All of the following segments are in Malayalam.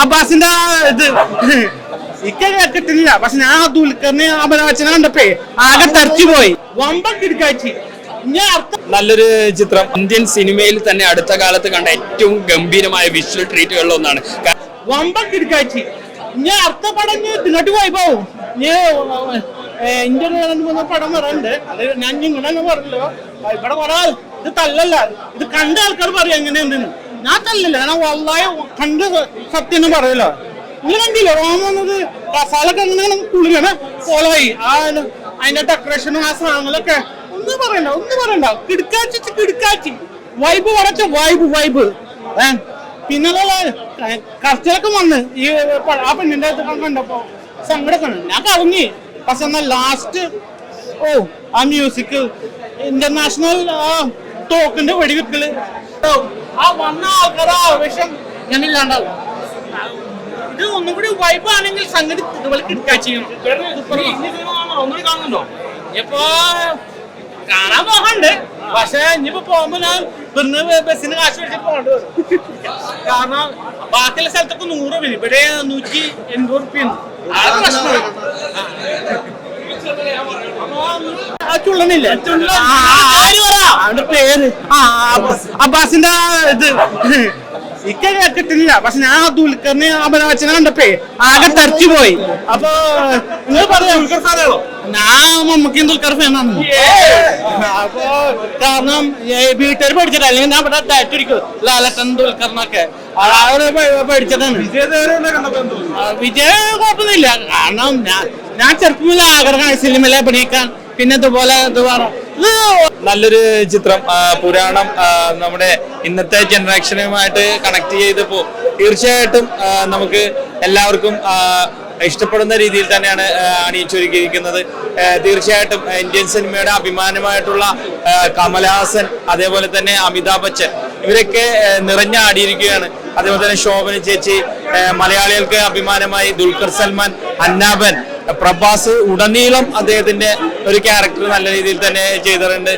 അബ്ബാസിന്റെ ഇത്. ഇക്ക കേട്ടിട്ടില്ല. പക്ഷെ ഞാൻ ആ ദുൽഖറിനെ കണ്ടപ്പേ. ആകെ തെറിച്ചു പോയി. വമ്പൻ കിടക്കാച്ചി നല്ലൊരു ചിത്രം. ഇന്ത്യൻ സിനിമയിൽ തന്നെ അടുത്ത കാലത്ത് കണ്ട ഏറ്റവും ഗംഭീരമായ വിഷ്വൽ ട്രീറ്റുകളിൽ ഒന്നാണ്. വമ്പൻ കിടക്കാച്ചി ഞാൻ അർത്ഥ പടം ഞാൻ ഇതിങ്ങോട്ട് പോയി പോവും. ഇന്ത്യൻ പടം വരണ്ട് അത് ഞാൻ നിങ്ങളെന്നെ പറഞ്ഞല്ലോ. ഇവിടെ കുറെ ഇത് തല്ലല്ല. ഇത് കണ്ട ആൾക്കാർ പറയാം എങ്ങനെയുണ്ടെന്ന്. ഞാൻ തല്ലില്ല. ഞാൻ വല്ലായ കണ്ട് സത്യം പറയില്ല. നിങ്ങൾ കണ്ടില്ല? റോം വന്നത് കസാലൊക്കെ അങ്ങനെ ഫോളോ ഫോളോയി ആ അതിന്റെ ഡെക്കറേഷനും ആ സാധനങ്ങളൊക്കെ. ഒന്നും പറയണ്ട ഒന്നും പറയണ്ട. കിടക്കാച്ചി കിടക്കാച്ചി. വൈബ് പറച്ച വൈബ് വൈബ് പിന്നെ കർച്ചലൊക്കെ വന്ന്. ഈ ആ പെണ്ണിന്റെ കണ്ടപ്പോ സങ്കടമൊക്കെ ഞാൻ കറങ്ങി. പക്ഷെ എന്നാ ലാസ്റ്റ് ഓ ആ മ്യൂസിക് ഇന്റർനാഷണൽ തോക്കിന്റെ വെടിവെക്കൽ. ആ വന്ന ആൾക്കാരെ ആവേശം ഞാൻ ഇല്ലാണ്ടാവും ഇത് ഒന്നും കൂടി വൈബ് ആണെങ്കിൽ സംഗതി ഇതുപോലെ കിടക്കാച്ചി ഒന്നുകൂടി കാണുന്നുണ്ടോ ഇപ്പൊ കാണാൻ പോകണ്ട് പക്ഷെ ഇനിയിപ്പോ പോകുമ്പോ ഞാൻ ഇവിടുന്ന് ബസ്സിന് കാശ് മേടിച്ചിട്ട് പോകേണ്ടി വരും കാരണം ബാക്കിയുള്ള സ്ഥലത്തൊക്കെ നൂറ് വരും ഇവിടെ നൂറ്റി എൺപത് റുപ്യ ആ ചുള്ളനില്ല അവന്റെ പേര്. ആ അബ്ബാസ്. അബ്ബാസിന്റെ ഇത്. ഇക്ക കേട്ടിട്ടില്ല. പക്ഷെ ഞാൻ ആ ദുൽഖറിനെ അമരാച്ചനെ കണ്ടപ്പേ ആകെ തെറിച്ചു പോയി. അപ്പൊ നിങ്ങൾ പറയാം ഞാൻ മമ്മക്കും ദുൽഖർ ഫാനാണ്. അപ്പൊ കാരണം വീട്ടുകാർ പഠിച്ചിട്ട് അല്ലെങ്കിൽ ഞാൻ ഇവിടെ ഡയറ്റ് ഇരിക്കും ലാലട്ടൻ ദുൽഖറിനൊക്കെ. പഠിച്ചതാണ് വിജയ കുഴപ്പമൊന്നുമില്ല. കാരണം ഞാൻ ഞാൻ ചെറുപ്പമില്ല ആഗ്രഹമാണ് സിനിമയിലെ അഭിനയിക്കാൻ. പിന്നെ ഇതുപോലെ ഇത് പറ ഇത് നല്ലൊരു ചിത്രം പുരാണം നമ്മുടെ ഇന്നത്തെ ജനറേഷനുമായിട്ട് കണക്ട് ചെയ്തപ്പോ തീർച്ചയായിട്ടും നമുക്ക് എല്ലാവർക്കും ഇഷ്ടപ്പെടുന്ന രീതിയിൽ തന്നെയാണ് അണിയിച്ചൊരുക്കിയിരിക്കുന്നത്. തീർച്ചയായിട്ടും ഇന്ത്യൻ സിനിമയുടെ അഭിമാനമായിട്ടുള്ള കമൽഹാസൻ അതേപോലെ തന്നെ അമിതാഭ് ബച്ചൻ ഇവരൊക്കെ നിറഞ്ഞാടിയിരിക്കുകയാണ്. അതേപോലെ തന്നെ ശോഭന ചേച്ചി മലയാളികൾക്ക് അഭിമാനമായി ദുൽഖർ സൽമാൻ അന്നാബൻ പ്രഭാസ് ഉടനീളം അദ്ദേഹത്തിന്റെ ഒരു ക്യാരക്ടർ നല്ല രീതിയിൽ തന്നെ ചെയ്തിട്ടുണ്ട്.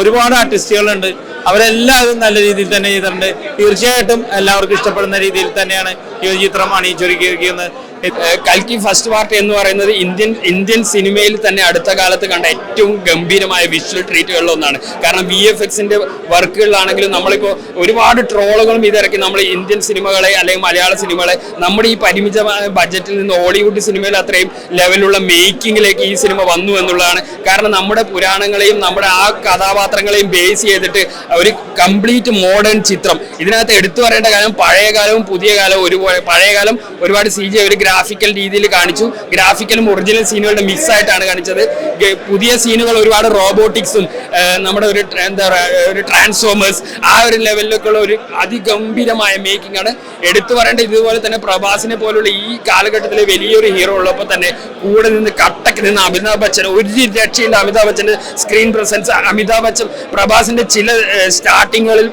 ഒരുപാട് ആർട്ടിസ്റ്റുകളുണ്ട് അവരെല്ലാവരും നല്ല രീതിയിൽ തന്നെ ചെയ്തിട്ടുണ്ട്. തീർച്ചയായിട്ടും എല്ലാവർക്കും ഇഷ്ടപ്പെടുന്ന രീതിയിൽ തന്നെയാണ് ചിത്രം അണിയിച്ചൊരുക്കിയിരിക്കുന്നത്. ഏഹ് കൽക്കി ഫസ്റ്റ് പാർട്ട് എന്ന് പറയുന്നത് ഇന്ത്യൻ ഇന്ത്യൻ സിനിമയിൽ തന്നെ അടുത്ത കാലത്ത് കണ്ട ഏറ്റവും ഗംഭീരമായ വിഷ്വൽ ട്രീറ്റുകളിൽ ഒന്നാണ്. കാരണം വി എഫ് എക്സിന്റെ വർക്കുകളിലാണെങ്കിലും നമ്മളിപ്പോൾ ഒരുപാട് ട്രോളുകളും ഇതിറക്കി നമ്മൾ ഇന്ത്യൻ സിനിമകളെ അല്ലെങ്കിൽ മലയാള സിനിമകളെ നമ്മുടെ ഈ പരിമിതമായ ബഡ്ജറ്റിൽ നിന്ന് ഹോളിവുഡ് സിനിമയിൽ അത്രയും ലെവലുള്ള മേക്കിങ്ങിലേക്ക് ഈ സിനിമ വന്നു എന്നുള്ളതാണ്. കാരണം നമ്മുടെ പുരാണങ്ങളെയും നമ്മുടെ ആ കഥാപാത്രങ്ങളെയും ബേസ് ചെയ്തിട്ട് ഒരു കംപ്ലീറ്റ് മോഡേൺ ചിത്രം. ഇതിനകത്ത് എടുത്തു പറയേണ്ട കാലം പഴയ കാലവും പുതിയ കാലവും ഒരുപോലെ പഴയ കാലം ഒരുപാട് സി ജി ഒരു ഗ്രാഫിക്കൽ രീതിയിൽ കാണിച്ചു. ഗ്രാഫിക്കലും ഒറിജിനൽ സീനുകളുടെ മിക്സ് ആയിട്ടാണ് കാണിച്ചത്. പുതിയ സീനുകൾ ഒരുപാട് റോബോട്ടിക്സും നമ്മുടെ ഒരു എന്താ പറയുക ഒരു ട്രാൻസ്ഫോമേഴ്സ് ആ ഒരു ലെവലിലൊക്കെയുള്ള ഒരു അതിഗംഭീരമായ മേക്കിംഗ് ആണ്. എടുത്തു പറയേണ്ട ഇതുപോലെ തന്നെ പ്രഭാസിനെ പോലുള്ള ഈ കാലഘട്ടത്തിലെ വലിയൊരു ഹീറോ ഉള്ളപ്പോൾ തന്നെ കൂടെ നിന്ന് കട്ടക്ക് നിന്ന് അമിതാഭ് ബച്ചൻ ഒരു രക്ഷയില്ല അമിതാഭ് ബച്ചന്റെ സ്ക്രീൻ പ്രസൻസ് അമിതാഭ് ബച്ചൻ പ്രഭാസിന്റെ ചില സ്റ്റാർട്ടിങ്ങുകളിൽ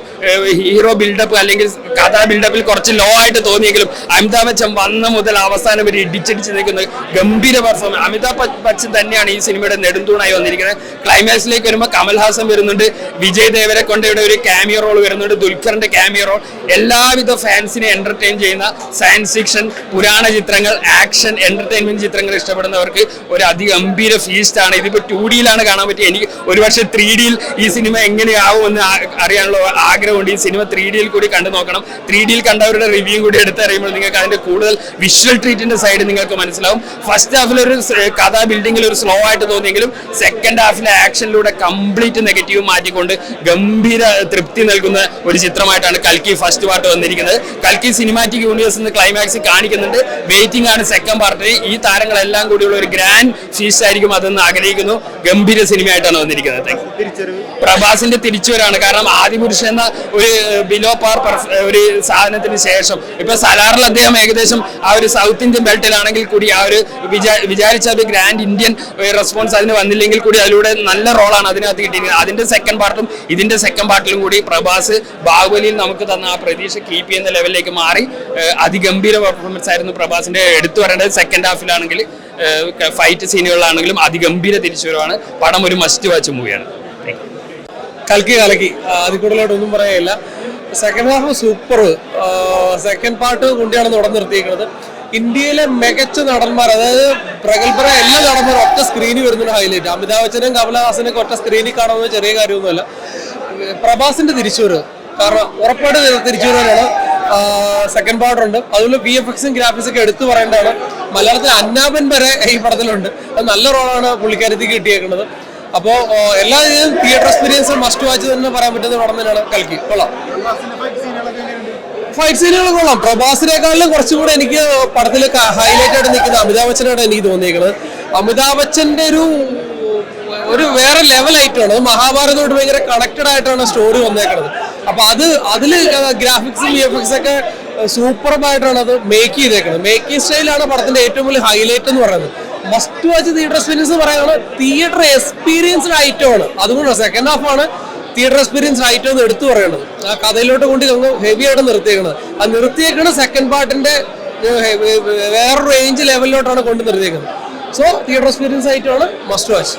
ഹീറോ ബിൽഡപ്പ് അല്ലെങ്കിൽ കഥാ ബിൽഡപ്പിൽ കുറച്ച് ലോ ആയിട്ട് തോന്നിയെങ്കിലും അമിതാഭ് ബച്ചൻ വന്ന മുതൽ അവസാനം വരെ ഇടിച്ചടിച്ച് നിൽക്കുന്ന ഗംഭീര പെർഫോമൻസ് അമിതാഭ് ബച്ചൻ തന്നെയാണ് ഈ സിനിമയുടെ നെടുന്തൂണായി വന്നിരിക്കുന്നത്. ക്ലൈമാക്സിലേക്ക് വരുമ്പോൾ കമൽഹാസൻ വരുന്നുണ്ട് വിജയ് ദേവരെ കൊണ്ട് ഇവിടെ ഒരു ക്യാമിയോ റോൾ വരുന്നുണ്ട് ദുൽഖറിന്റെ ക്യാമിയോ റോൾ എല്ലാവിധ ഫാൻസിനെ എന്റർടൈൻ ചെയ്യുന്ന സയൻസ് ഫിക്ഷൻ പുരാണ ചിത്രങ്ങൾ ആക്ഷൻ എന്റർടൈൻമെന്റ് ചിത്രങ്ങൾ ഇഷ്ടപ്പെടുന്നവർക്ക് ഒരു അതിഗംഭീര ഫീസ്റ്റ് ആണ്. ഇതിപ്പോ ടു ഡിയിലാണ് കാണാൻ പറ്റിയത് എനിക്ക് ഒരുപക്ഷെ ത്രീ ഡിയിൽ ഈ സിനിമ എങ്ങനെയാവുമെന്ന് അറിയാനുള്ള ആഗ്രഹമുണ്ട്. ഈ സിനിമ ത്രീ ഡിയിൽ കൂടി കണ്ടു നോക്കണം. ത്രീ ഡിയിൽ കണ്ടവരുടെ റിവ്യൂ കൂടി എടുത്തറിയുമ്പോൾ നിങ്ങൾക്ക് അതിന്റെ കൂടുതൽ വിഷ്വൽ ട്രീറ്റിന്റെ സൈഡ് നിങ്ങൾക്ക് മനസ്സിലാവും. ഫസ്റ്റ് ഹാഫിൽ ഒരു കഥാ ബിൽഡിങ്ങിൽ ഒരു സ്ലോ ആയിട്ട് തോന്നിയെങ്കിലും സെക്കൻഡ് ഹാഫിലെ ആക്ഷനിലൂടെ കംപ്ലീറ്റ് നെഗറ്റീവ് മാറ്റിക്കൊണ്ട് ഗംഭീര തൃപ്തി നൽകുന്ന ഒരു ചിത്രമായിട്ടാണ് കൽക്കി ഫസ്റ്റ് പാർട്ട് വന്നിരിക്കുന്നത്. കൽക്കി സിനിമാറ്റിക് യൂണിവേഴ്സ് എന്ന് ക്ലൈമാക്സ് കാണിക്കുന്നുണ്ട്. വെയിറ്റിംഗ് ആണ് സെക്കൻഡ് പാർട്ടിന് ഈ താരങ്ങളെല്ലാം കൂടിയുള്ള ഒരു ഗ്രാൻഡ് ഫീസ്റ്റ് ആയിരിക്കും അതെന്ന് ആഗ്രഹിക്കുന്നു. ഗംഭീര സിനിമയായിട്ടാണ് വന്നിരിക്കുന്നത്. പ്രഭാസിന്റെ തിരിച്ചുവരാണ്. കാരണം ആദിപുരുഷൻ എന്ന ഒരു ബിലോ പാർ ഒരു സാധനത്തിന് ശേഷം. ഇപ്പൊ സലാറിൽ അദ്ദേഹം ഏകദേശം ആ ഒരു സൗത്ത് ഇന്ത്യൻ ബെൽറ്റിലാണെങ്കിൽ കൂടി ആ ഒരു വിചാ- വിചാരിച്ച ഒരു ഗ്രാൻഡ് ഇന്ത്യൻ റെസ്പോൺസ് അതിന് വന്നില്ലെങ്കിൽ കൂടി അതിലൂടെ നല്ല റോളാണ് അതിനകത്ത് കിട്ടിയിരിക്കുന്നത് അതിന്റെ സെക്കൻഡ് പാർട്ടും ഇതിന്റെ സെക്കൻഡ് പാർട്ടിലും കൂടി പ്രഭാസ് ബാഹുബലിയിൽ നമുക്ക് തന്ന ആ പ്രതീക്ഷ കീപ്പ് ചെയ്യുന്ന ലെവലിലേക്ക് മാറി. അതിഗംഭീര പെർഫോമൻസ് ആയിരുന്നു പ്രഭാസിന്റെ എടുത്തു വരേണ്ടത് സെക്കൻഡ് ഹാഫിലാണെങ്കിൽ ഫൈറ്റ് സീനുകളിലാണെങ്കിലും അതിഗംഭീര തിരിച്ചുവരവാണ്. പടം ഒരു മസ്റ്റ് വാച്ച് മൂവിയാണ് കലക്കി. ആ, അതിൽ കൂടുതലായിട്ട് ഒന്നും പറയാനില്ല. Second half super second part കൊണ്ടാണ് തുടർന്ന് നിർത്തിയിരിക്കുന്നത് ഇന്ത്യയിലെ മികച്ച നടന്മാർ അതായത് പ്രഗത്ഭര എല്ലാ നടന്മാരും ഒറ്റ സ്ക്രീനിൽ വരുന്നൊരു ഹൈലൈറ്റ് അമിതാഭ് ബച്ചനും കമലഹാസനും ഒറ്റ സ്ക്രീനിൽ കാണുന്നത് ചെറിയ കാര്യമൊന്നുമല്ല. പ്രഭാസിന്റെ തിരിച്ചുവരവ്. കാരണം ഉറപ്പായിട്ട് തിരിച്ചുവരവാണ്. സെക്കൻഡ് പാർട്ട് ഉണ്ട്. അതുപോലെ വി എഫ് എക്സും ഗ്രാഫിക്സ് ഒക്കെ എടുത്തു പറയേണ്ടതാണ്. മലയാളത്തിൽ അന്നാപൻ വരെ ഈ പടത്തിലുണ്ട്. അത് നല്ല റോളാണ് പുള്ളിക്കാരത്തിക്ക് കിട്ടിയേക്കുന്നത്. അപ്പോ എല്ലാ തിയേറ്റർ എക്സ്പീരിയൻസ് മസ്റ്റ് വാച്ച് തന്നെ പറയാൻ പറ്റുന്ന പടം തന്നെയാണ് കൽക്കി. കൊള്ളാം. ഫൈറ്റ് സീനുകൾ കൊള്ളാം. പ്രഭാസിനേക്കാളിലും കുറച്ചുകൂടെ എനിക്ക് പടത്തിൽ ഹൈലൈറ്റ് ആയിട്ട് നിൽക്കുന്ന അമിതാഭ് ബച്ചനാണ് എനിക്ക് തോന്നിയേക്കുന്നത്. അമിതാഭ് ബച്ചന്റെ ഒരു ഒരു വേറെ ലെവൽ ആയിട്ടാണ്. മഹാഭാരതമായിട്ട് ഭയങ്കര കണക്റ്റഡ് ആയിട്ടാണ് സ്റ്റോറി വന്നേക്കുന്നത് അപ്പൊ അത് അതിൽ ഗ്രാഫിക്സും വി എഫ് എക്സ് ഒക്കെ അത് മേക്ക് ചെയ്തേക്കുന്നത്. മേക്കിംഗ് സ്റ്റൈലാണ് പടത്തിന്റെ ഏറ്റവും വലിയ ഹൈലൈറ്റ് എന്ന് പറയുന്നത്. മസ്റ്റ് വാച്ച് തിയേറ്റർ എക്സ്പീരിയൻസ് പറയുന്നത് തിയേറ്റർ എക്സ്പീരിയൻസ്ഡ് ആണ്. അതുകൊണ്ട് സെക്കൻഡ് ഹാഫ് ആണ് തിയേറ്റർ എക്സ്പീരിയൻസ് ഐറ്റം എന്ന് എടുത്തു പറയുന്നത് ആ കഥയിലോട്ട് കൊണ്ട് ഞങ്ങൾ ഹെവി ആയിട്ട് നിർത്തിയേക്കുന്നത് ആ നിർത്തിയേക്കുന്ന സെക്കൻഡ് പാർട്ടിന്റെ വേറൊരു റേഞ്ച് ലെവലിലോട്ടാണ് കൊണ്ട് നിർത്തിയേക്കുന്നത് സോ തിയേറ്റർ എക്സ്പീരിയൻസ് ആയിട്ടാണ് മസ്റ്റ് വാച്ച്